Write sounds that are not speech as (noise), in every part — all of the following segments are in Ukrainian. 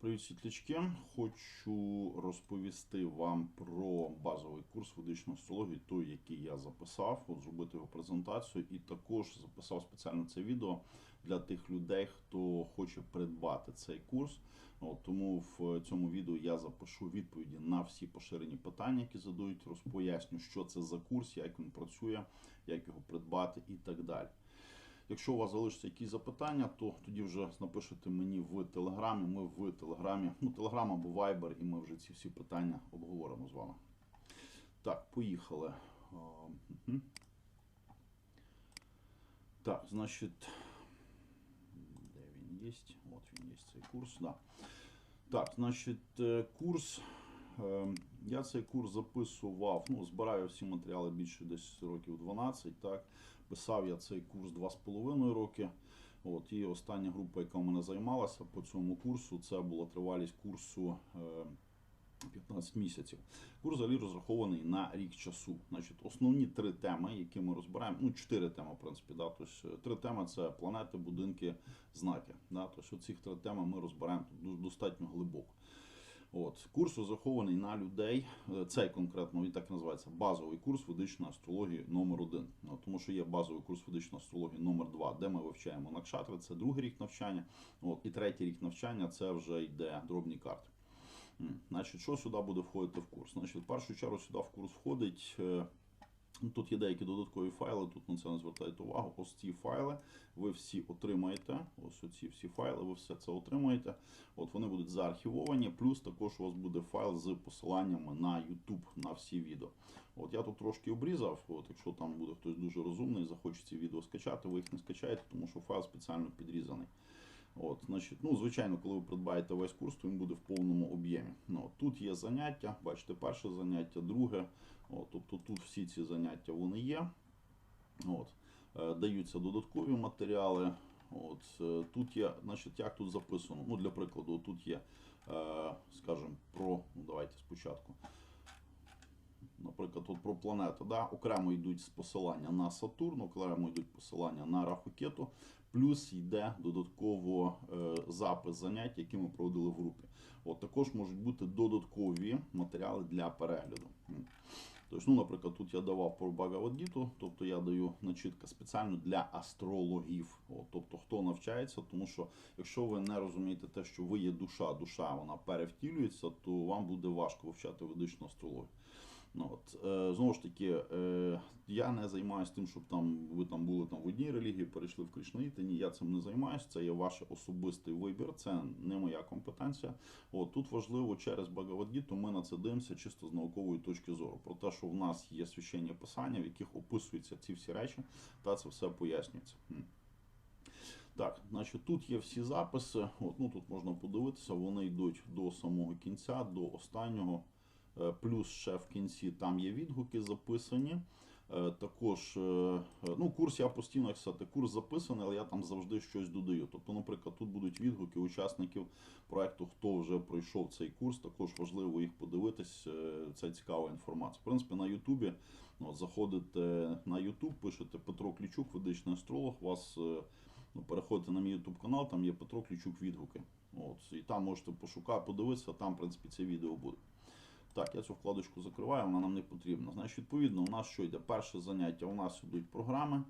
Привіт, світлячки. Хочу розповісти вам про базовий курс ведичної астрології, той, який я записав, от зробити його презентацію, і також записав спеціально це відео для тих людей, хто хоче придбати цей курс. От, тому в цьому відео я запишу відповіді на всі поширені питання, які задають, розпоясню, що це за курс, як він працює, як його придбати і так далі. Якщо у вас залишаться якісь запитання, то тоді вже напишете мені в телеграмі. Ми в телеграмі, ну телеграм або вайбер, і ми вже ці всі питання обговоримо з вами. Так, поїхали. Так, значить, де він є? От він є цей курс. Да. Так, значить, е, курс. е, Я цей курс записував, ну, збираю всі матеріали більше десь років 12, так. Писав я цей курс 2,5 роки. От, і остання група, яка в мене займалася по цьому курсу, це була тривалість курсу е, 15 місяців. Курс взагалі розрахований на рік часу. Значить, основні три теми, які ми розбираємо, ну чотири теми, в принципі, да, тобто, три теми це планети, будинки, знаки. Да, тобто, ці три теми ми розбираємо достатньо глибоко. От курс розрахований на людей. Е, Цей конкретно він так називається базовий курс ведичної астрології номер 1 Ну, тому що є базовий курс ведичної астрології номер 2 де ми вивчаємо накшатри. Це другий рік навчання. От і третій рік навчання це вже йде дробні карти. Значить, що сюди буде входити в курс? Значить, в першу чергу сюди в курс входить. Ну, Тут є деякі додаткові файли, тут на це не звертайте увагу. Ось ці файли ви всі отримаєте. Ось оці всі файли, ви все це отримаєте. От вони будуть заархівовані, плюс також у вас буде файл з посиланнями на YouTube на всі відео. От я тут трошки обрізав. От якщо там буде хтось дуже розумний, захоче ці відео скачати, ви їх не скачаєте, тому що файл спеціально підрізаний. От, значить, ну, звичайно, коли ви придбаєте весь курс, то він буде в повному об'ємі. Ну, тут є заняття, бачите, перше заняття, друге. От, тобто тут всі ці заняття вони є. От, е, даються додаткові матеріали. От, е, тут є, значить, як тут записано. Ну, для прикладу, тут є, е, скажімо, про, ну, давайте спочатку. Наприклад, от про планету, да, окремо йдуть посилання на Сатурн, окремо йдуть посилання на Рахукету, плюс йде додатково запис занять, які ми проводили в групі. От також можуть бути додаткові матеріали для перегляду. Тобто, ну, наприклад, тут я давав про Багавадгіту, тобто я даю начитка спеціально для астрологів. От, тобто, хто навчається, тому що якщо ви не розумієте те, що ви є душа, душа вона перевтілюється, то вам буде важко вивчати ведичну астрологію. Ну, от, е, знову ж таки, е, я не займаюся тим, щоб там ви там були там в одній релігії, перейшли в Кришнаїти. Ні, я цим не займаюся. Це є ваш особистий вибір, це не моя компетенція. От тут важливо через Багавадгіту ми на це дивимося чисто з наукової точки зору. Про те, що в нас є священні писання, в яких описуються ці всі речі, та це все пояснюється. Так, значить, тут є всі записи. От, ну, тут можна подивитися, вони йдуть до самого кінця, до останнього. Е, Плюс ще в кінці там є відгуки записані. Е, Також, е, ну, курс я постійно як сказати, курс записаний, але я там завжди щось додаю. Тобто, наприклад, тут будуть відгуки учасників проекту, хто вже пройшов цей курс. Також важливо їх подивитись. Це цікава інформація. В принципі, на Ютубі ну, заходите на Ютуб, пишете Петро Клічук, ведичний астролог. Вас ну, переходите на мій Ютуб канал, там є Петро Клічук відгуки. От, і там можете пошукати, подивитися, там, в принципі, це відео буде. Так, я цю вкладочку закриваю, вона нам не потрібна. Значить, відповідно, у нас що йде? Перше заняття, у нас йдуть програми.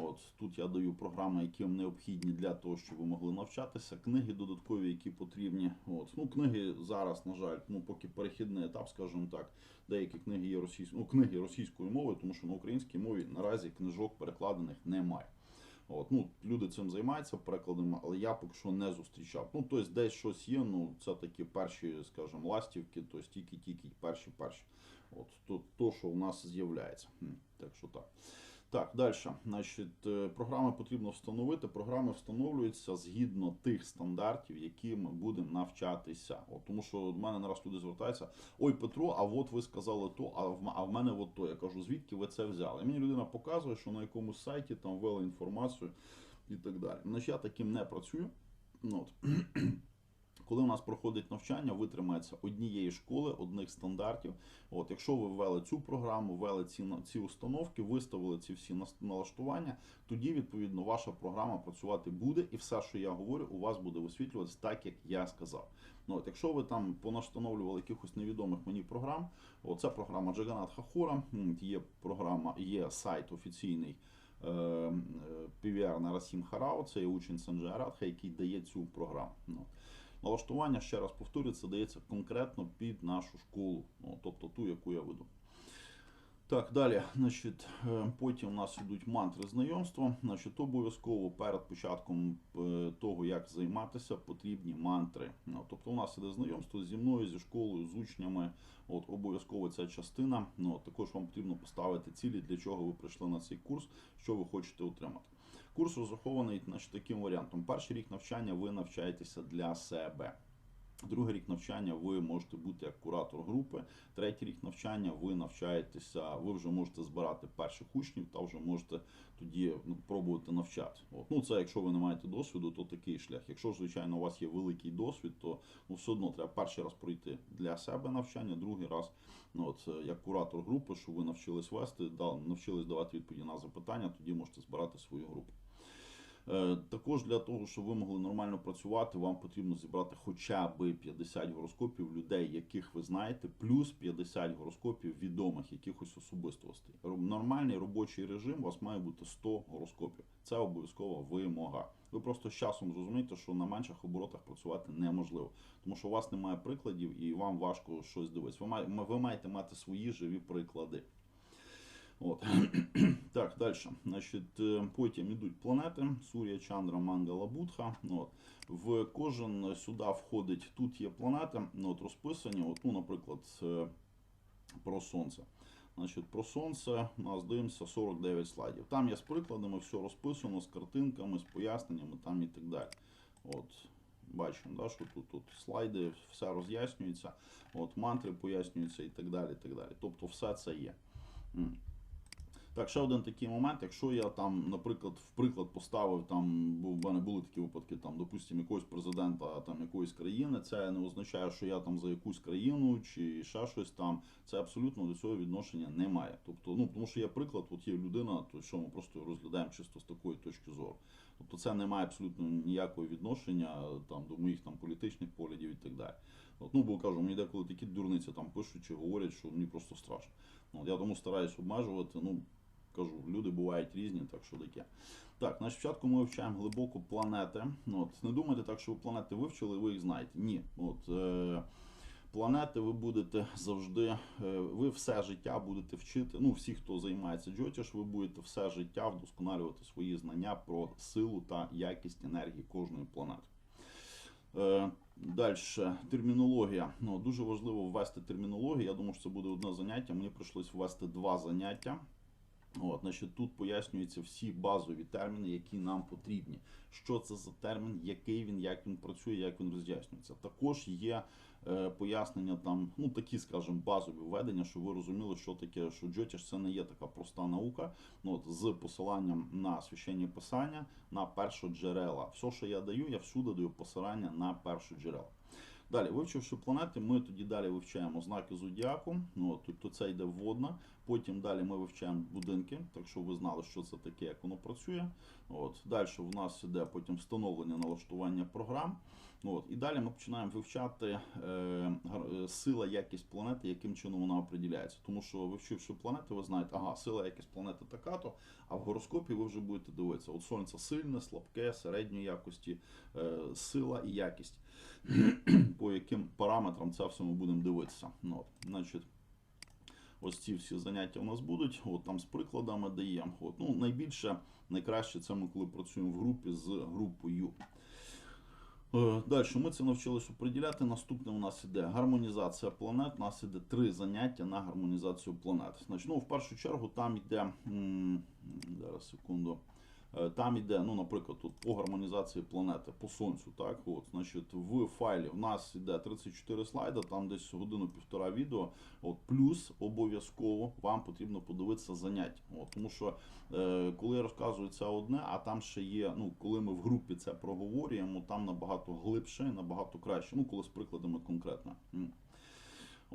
От Тут я даю програми, які вам необхідні для того, щоб ви могли навчатися. Книги додаткові, які потрібні. От. Ну, Книги зараз, на жаль, ну, поки перехідний етап, скажімо так, деякі книги є російською, ну, книги російською мовою, тому що на українській мові наразі книжок перекладених немає. От, ну, люди цим займаються перекладами, але я поки що не зустрічав. Ну, тобто десь щось є, ну це такі перші, скажімо, ластівки, тобто тільки-тільки перші перші. От то, то, що в нас з'являється. Так що так. Так, далі. Значить, е, програми потрібно встановити. Програми встановлюються згідно тих стандартів, які ми будемо навчатися. От, тому що до мене нараз люди звертаються: ой, Петро, а от ви сказали то, а в, а в мене от то. Я кажу, звідки ви це взяли? І мені людина показує, що на якомусь сайті там ввели інформацію і так далі. Значить, я таким не працюю. Ну, от. Коли у нас проходить навчання, витримається однієї школи, одних стандартів. От, якщо ви ввели цю програму, ввели ці, ці установки, виставили ці всі налаштування, тоді відповідно ваша програма працювати буде, і все, що я говорю, у вас буде висвітлюватися так, як я сказав. Ну, от, якщо ви там понастановлювали якихось невідомих мені програм, оце програма Джаганат Хахура, є програма, є сайт офіційний. PVR на Расім Харао, це є учень Санджей Арадха, який дає цю програму. Налаштування, ще раз повторюю, це дається конкретно під нашу школу, ну, тобто ту, яку я веду. Так, далі, значить, е, потім у нас йдуть мантри знайомства. Значить, обов'язково перед початком е, того, як займатися, потрібні мантри. Ну, тобто, у нас іде знайомство зі мною, зі школою, з учнями. От обов'язково ця частина. Ну, також вам потрібно поставити цілі, для чого ви прийшли на цей курс, що ви хочете отримати. Курс розрахований значить, таким варіантом. Перший рік навчання ви навчаєтеся для себе. Другий рік навчання ви можете бути як куратор групи. Третій рік навчання ви навчаєтеся, ви вже можете збирати перших учнів та вже можете тоді ну, пробувати навчати. От. Ну, це якщо ви не маєте досвіду, то такий шлях. Якщо звичайно, у вас є великий досвід, то ну, все одно треба перший раз пройти для себе навчання, другий раз ну, от, як куратор групи, щоб ви навчились вести, навчились давати відповіді на запитання, тоді можете збирати свою групу. Е, Також для того, щоб ви могли нормально працювати, вам потрібно зібрати хоча б 50 гороскопів людей, яких ви знаєте, плюс 50 гороскопів відомих якихось особистостей. Нормальний робочий режим у вас має бути 100 гороскопів. Це обов'язкова вимога. Ви просто з часом зрозумієте, що на менших оборотах працювати неможливо, тому що у вас немає прикладів і вам важко щось дивитися. Ви маєте мати свої живі приклади. От. (clears throat) так, далі. Значить, е, потім йдуть планети Сур'я, Чандра, Мангала, Будха. От. В кожен сюди входить, тут є планети, ну, от розписані. От, ну, наприклад, е, про Сонце. Значить, про Сонце у нас дивимося 49 слайдів. Там є з прикладами, все розписано, з картинками, з поясненнями там і так далі. От, бачимо, да, що тут, тут слайди, все роз'яснюється, от, мантри пояснюються і так далі. і так далі. Тобто все це є. Так, ще один такий момент. Якщо я там, наприклад, в приклад поставив там, бо в мене були такі випадки, там, допустимо, якогось президента там якоїсь країни, це не означає, що я там за якусь країну чи ще щось там. Це абсолютно до цього відношення немає. Тобто, ну тому що є приклад, от є людина, то що ми просто розглядаємо чисто з такої точки зору. Тобто це не має абсолютно ніякого відношення там до моїх там політичних поглядів і так далі. От, ну, бо кажу, мені деколи такі дурниці там пишуть чи говорять, що мені просто страшно. От я тому стараюсь обмежувати. Ну, кажу, люди бувають різні, так що таке. Так, значить, спочатку ми вивчаємо глибоко планети. От, не думайте так, що ви планети вивчили, ви їх знаєте. Ні. От, е, планети ви будете завжди, е, ви все життя будете вчити. Ну, всі, хто займається джотіш, ви будете все життя вдосконалювати свої знання про силу та якість енергії кожної планети. Е, Далі термінологія. Ну, дуже важливо ввести термінологію. Я думаю, що це буде одне заняття. Мені прийшлось ввести два заняття. От, значить, тут пояснюються всі базові терміни, які нам потрібні. Що це за термін, який він, як він працює, як він роз'яснюється. Також є е, пояснення там, ну такі, скажімо, базові введення, щоб ви розуміли, що таке, що джотіш це не є така проста наука. Ну, от, з посиланням на священні писання, на першоджерела. Все, що я даю, я всюди даю посилання на першоджерела. Далі, вивчивши планети, ми тоді далі вивчаємо знаки зодіаку. Ну, тобто це йде вводна. Потім далі ми вивчаємо будинки, так що ви знали, що це таке, як воно працює. От. Далі в нас іде потім встановлення налаштування програм. От. І далі ми починаємо вивчати е, е, сила, якість планети, яким чином вона определяється. Тому що вивчивши планети, ви знаєте, ага, сила, якість планети така-то, а в гороскопі ви вже будете дивитися. От сонце сильне, слабке, середньої якості, е, сила і якість. По яким параметрам це все ми будемо дивитися. Ну, от, значить, ось ці всі заняття у нас будуть. От там з прикладами даємо. От, ну, найбільше, найкраще це ми коли працюємо в групі з групою. Е, Далі ми це навчилися оприділяти. Наступне у нас іде гармонізація планет. У нас іде три заняття на гармонізацію планет. Значить, ну, в першу чергу там йде. Зараз секунду. Е, Там іде, ну, наприклад, тут по гармонізації планети, по сонцю, так, от, значить, в файлі в нас іде 34 слайда, там десь годину-півтора відео, от, плюс обов'язково вам потрібно подивитися заняття. От, тому що е, коли я розказую це одне, а там ще є, ну, коли ми в групі це проговорюємо, там набагато глибше і набагато краще, ну, коли з прикладами конкретно.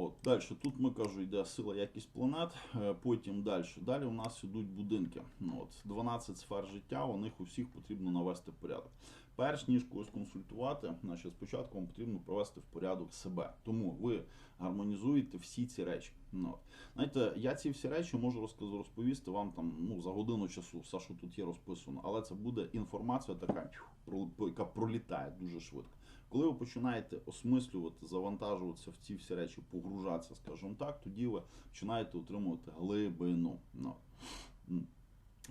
От, далі тут ми кажу, йде сила якість планет. е, Потім далі. Далі у нас йдуть будинки. Ну, От, 12 сфер життя, у них у всіх потрібно навести порядок. Перш ніж когось консультувати, значить, спочатку вам потрібно провести в порядок себе. Тому ви гармонізуєте всі ці речі. Ну, от. Знаєте, я ці всі речі можу розповісти вам там ну, за годину часу, все, що тут є розписано, але це буде інформація така, яка пролітає дуже швидко. Коли ви починаєте осмислювати, завантажуватися в ці всі речі, погружатися, скажімо так, тоді ви починаєте отримувати глибину. Ну.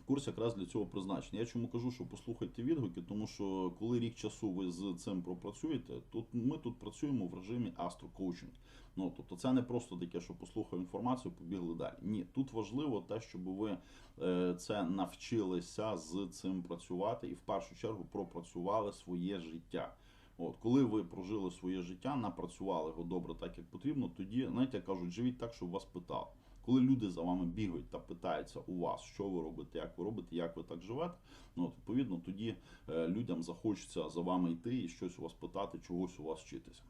Курс якраз для цього призначений. Я чому кажу, що послухайте відгуки, тому що коли рік часу ви з цим пропрацюєте, тут ми тут працюємо в режимі астро-коучинг. Ну тобто це не просто таке, що послухав інформацію, побігли далі. Ні, тут важливо те, щоб ви е, це навчилися з цим працювати і в першу чергу пропрацювали своє життя. От, коли ви прожили своє життя, напрацювали його добре так, як потрібно, тоді, знаєте, кажуть, живіть так, щоб вас питали. Коли люди за вами бігають та питаються у вас, що ви робите, як ви робите, як ви так живете, ну відповідно, тоді е, людям захочеться за вами йти і щось у вас питати, чогось у вас вчитися.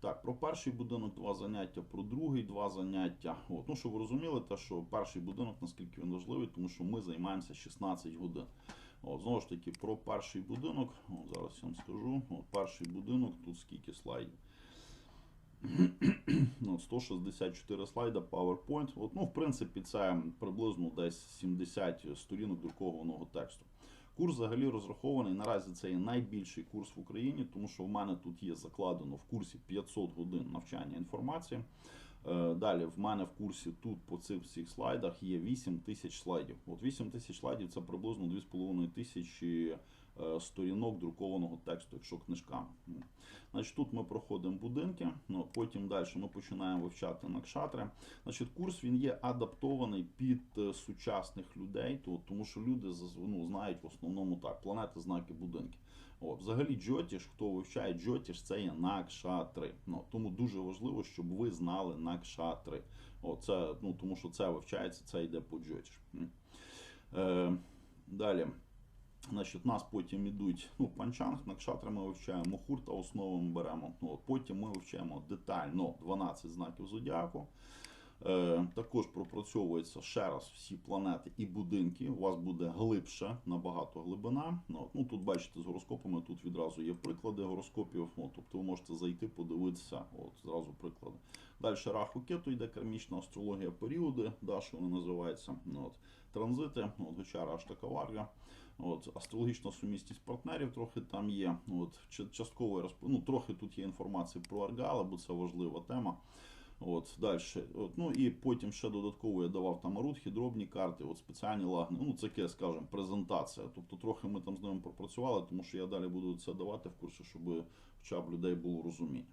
Так, про перший будинок два заняття, про другий два заняття. От, ну, щоб ви розуміли, те, що перший будинок, наскільки він важливий, тому що ми займаємося 16 годин. От, знову ж таки, про перший будинок. От, зараз я вам скажу. От, перший будинок, тут скільки слайдів. (clears throat) Ну, 164 слайда, PowerPoint. От, ну, в принципі, це приблизно десь 70 сторінок друкованого тексту. Курс взагалі розрахований. Наразі це є найбільший курс в Україні, тому що в мене тут є закладено в курсі 500 годин навчання інформації. Е, Далі в мене в курсі тут по цих всіх слайдах є 8 тисяч слайдів. От 8 тисяч слайдів це приблизно 2,5 тисячі е, сторінок друкованого тексту, якщо книжками. Значить, тут ми проходимо будинки, ну, потім далі ми починаємо вивчати накшатри. Значить, курс він є адаптований під е, сучасних людей, то, тому що люди ну, знають в основному так: планети, знаки, будинки. От, взагалі, джотіш, хто вивчає джотіш, це є накшатри. Ну, тому дуже важливо, щоб ви знали накшатри. От, це, ну, тому що це вивчається, це йде по джотіш. Е, далі. Значить, у нас потім ідуть ну, панчанг, накшатри ми вивчаємо, основу ми беремо. Ну, от, потім ми вивчаємо детально 12 знаків зодіаку. Е, також пропрацьовується ще раз всі планети і будинки. У вас буде глибше, набагато глибина. Ну, ну тут бачите з гороскопами, тут відразу є приклади гороскопів. От, тобто ви можете зайти, подивитися. От зразу приклади. Далі раху кету йде кармічна астрологія періоди, да, що вони називаються. Ну, от, транзити, от Гочара аж така варга. От, астрологічна сумісність партнерів трохи там є. От, частково ну, трохи тут є інформації про Аргала, бо це важлива тема. От, далі. От, ну і потім ще додатково я давав там арутхи, дробні карти, от спеціальні лагни. Ну, це таке, скажімо, презентація. Тобто трохи ми там з ними пропрацювали, тому що я далі буду це давати в курсі, щоб хоча б людей було розуміння.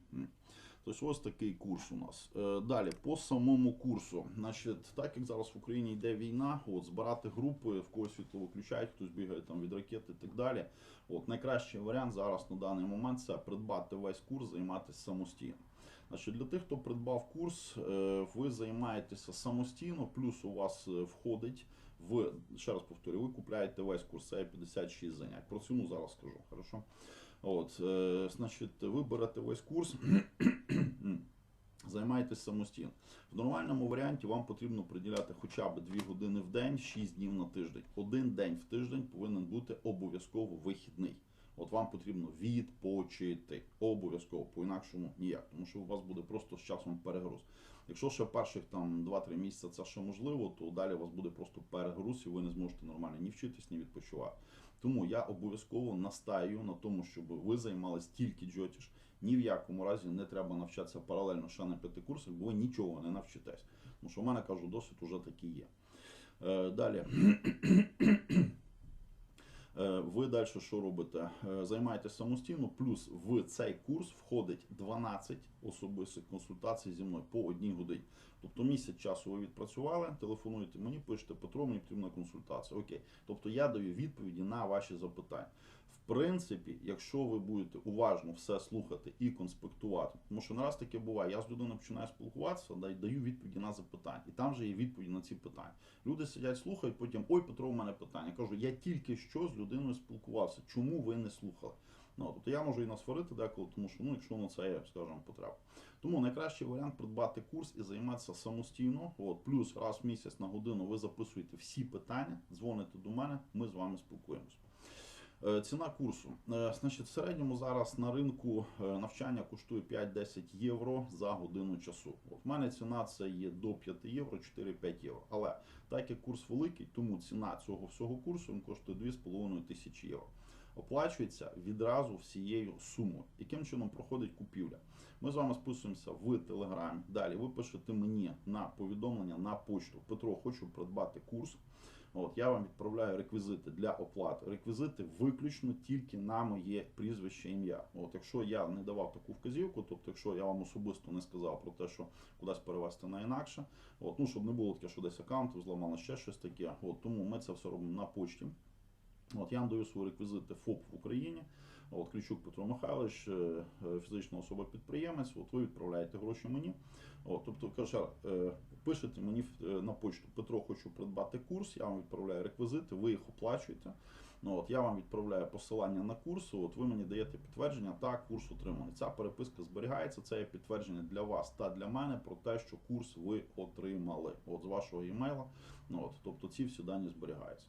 Тобто ось такий курс у нас. Е, Далі, по самому курсу. Значить, так як зараз в Україні йде війна, от, збирати групи, в когось світло виключають, хтось бігає там від ракет і так далі. От, найкращий варіант зараз на даний момент це придбати весь курс, займатися самостійно. Значить, для тих, хто придбав курс, е, ви займаєтеся самостійно, плюс у вас е, входить в ще раз повторюю, ви купляєте весь курс, це 56 занять. Про ціну зараз скажу. Хорошо? От, е, значить, ви берете весь курс, (clears throat) займаєтесь самостійно. В нормальному варіанті вам потрібно приділяти хоча б 2 години в день, 6 днів на тиждень. Один день в тиждень повинен бути обов'язково вихідний. От вам потрібно відпочити. Обов'язково, по-інакшому ніяк, тому що у вас буде просто з часом перегруз. Якщо ще перших там 2-3 місяці це ще можливо, то далі у вас буде просто перегруз і ви не зможете нормально ні вчитись, ні відпочивати. Тому я обов'язково настаю на тому, щоб ви займались тільки джотіш. Ні в якому разі не треба навчатися паралельно ще на п'яти курсах, бо ви нічого не навчитесь. Тому що в мене кажу, досвід уже такий є. Е, далі. Е, Ви далі що робите? Е, Займаєтесь самостійно, плюс в цей курс входить 12 особистих консультацій зі мною по одній годині. Тобто місяць часу ви відпрацювали, телефонуєте мені, пишете Петро, мені потрібна консультація. Окей. Тобто я даю відповіді на ваші запитання. Принципі, якщо ви будете уважно все слухати і конспектувати, тому що нараз таке буває, я з людиною починаю спілкуватися, да, і даю відповіді на запитання, і там вже є відповіді на ці питання. Люди сидять, слухають, потім ой, Петро, у мене питання. Я кажу, я тільки що з людиною спілкувався. Чому ви не слухали? Ну, тобто я можу і насварити деколи, тому що ну, якщо на це є, скажімо, потреба. Тому найкращий варіант придбати курс і займатися самостійно. От, плюс раз в місяць на годину ви записуєте всі питання, дзвоните до мене, ми з вами спілкуємося. Е, Ціна курсу. Е, Значить, в середньому зараз на ринку е, навчання коштує 5-10 євро за годину часу. От в мене ціна це є до 5 євро, 4-5 євро. Але так як курс великий, тому ціна цього всього курсу він коштує 2,5 тисячі євро. Оплачується відразу всією сумою. Яким чином проходить купівля? Ми з вами списуємося в телеграмі. Далі ви пишете мені на повідомлення на почту. Петро, хочу придбати курс. От я вам відправляю реквізити для оплати. Реквізити виключно тільки на моє прізвище ім'я. От якщо я не давав таку вказівку, тобто, якщо я вам особисто не сказав про те, що кудись перевести на інакше, от ну щоб не було таке, що десь аккаунт зламало ще щось таке. От тому ми це все робимо на почті. От я вам даю свої реквізити ФОП в Україні. От Ключук Петро Михайлович, е, е, фізична особа-підприємець. От ви відправляєте гроші мені. От, тобто, каже, е, пишете мені на почту Петро, хочу придбати курс. Я вам відправляю реквізити, ви їх оплачуєте. Ну, от, я вам відправляю посилання на курс. От ви мені даєте підтвердження, так, курс отриманий. Ця переписка зберігається. Це є підтвердження для вас та для мене про те, що курс ви отримали. От з вашого емейла. Ну, от, тобто ці всі дані зберігаються.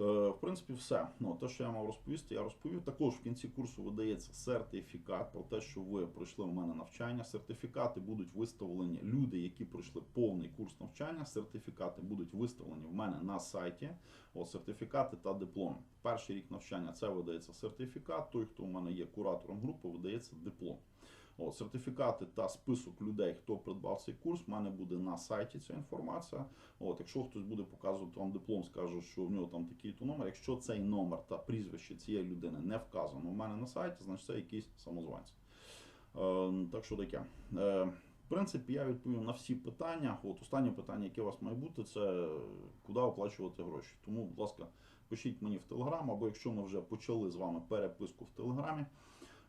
Е, В принципі, все. Ну, те, що я мав розповісти, я розповів. Також в кінці курсу видається сертифікат про те, що ви пройшли у мене навчання. Сертифікати будуть виставлені. Люди, які пройшли повний курс навчання, сертифікати будуть виставлені в мене на сайті. От, сертифікати та диплом. Перший рік навчання це видається сертифікат. Той, хто у мене є куратором групи, видається диплом. От, сертифікати та список людей, хто придбав цей курс, в мене буде на сайті ця інформація. От, якщо хтось буде показувати вам диплом, скаже, що в нього там такий-то номер. Якщо цей номер та прізвище цієї людини не вказано в мене на сайті, значить це якийсь самозванець. Е, так що таке. Е, в принципі, я відповів на всі питання. От останнє питання, яке у вас має бути, це куди оплачувати гроші. Тому, будь ласка, пишіть мені в Телеграм, або якщо ми вже почали з вами переписку в Телеграмі.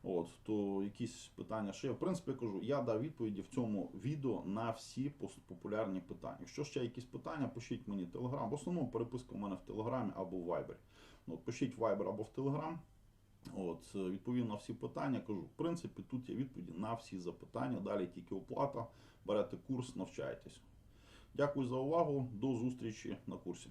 От, то якісь питання ще є. В принципі, кажу, я дав відповіді в цьому відео на всі популярні питання. Якщо ще якісь питання, пишіть мені в Телеграм. В основному переписка у мене в Телеграмі або в Viber. Ну, От, пишіть в Viber або в Телеграм. От, е, відповів на всі питання. Кажу, в принципі, тут є відповіді на всі запитання. Далі тільки оплата. Берете курс, навчаєтесь. Дякую за увагу. До зустрічі на курсі.